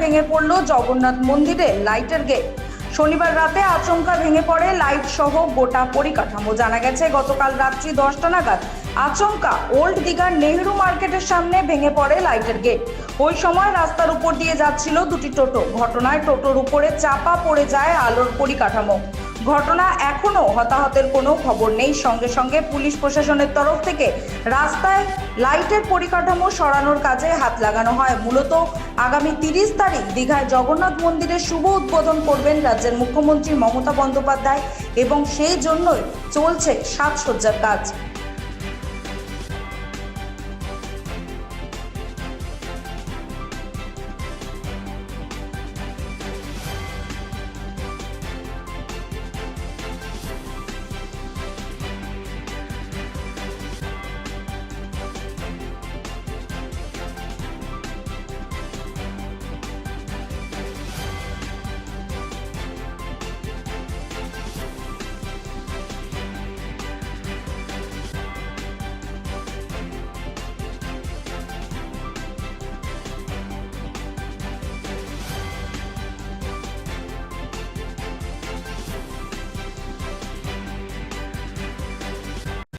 ভেঙে পড়ল জগন্নাথ মন্দিরে লাইটের গেট। শনিবার রাতে আচমকা ভেঙে পড়ে লাইট সহ গোটা পরিকাঠামো। জানা গেছে, গতকাল রাত্রি দশটা নাগাদ আচমকা ওল্ড দিঘার নেহরু মার্কেটের সামনে ভেঙে পড়ে লাইটের গেট। ওই সময় রাস্তার উপর দিয়ে যাচ্ছিল দুটি টোটো। ঘটনায় টোটোর উপরে চাপা পড়ে যায় আলোর পরিকাঠামো। ঘটনা এখনও হতাহতের কোনো খবর নেই। সঙ্গে সঙ্গে পুলিশ প্রশাসনের তরফ থেকে রাস্তায় লাইটের পরিকাঠামো সরানোর কাজে হাত লাগানো হয়। মূলত আগামী তিরিশ তারিখ দীঘায় জগন্নাথ মন্দিরের শুভ উদ্বোধন করবেন রাজ্যের মুখ্যমন্ত্রী মমতা বন্দ্যোপাধ্যায় এবং সেই জন্যই চলছে সাজসজ্জার কাজ।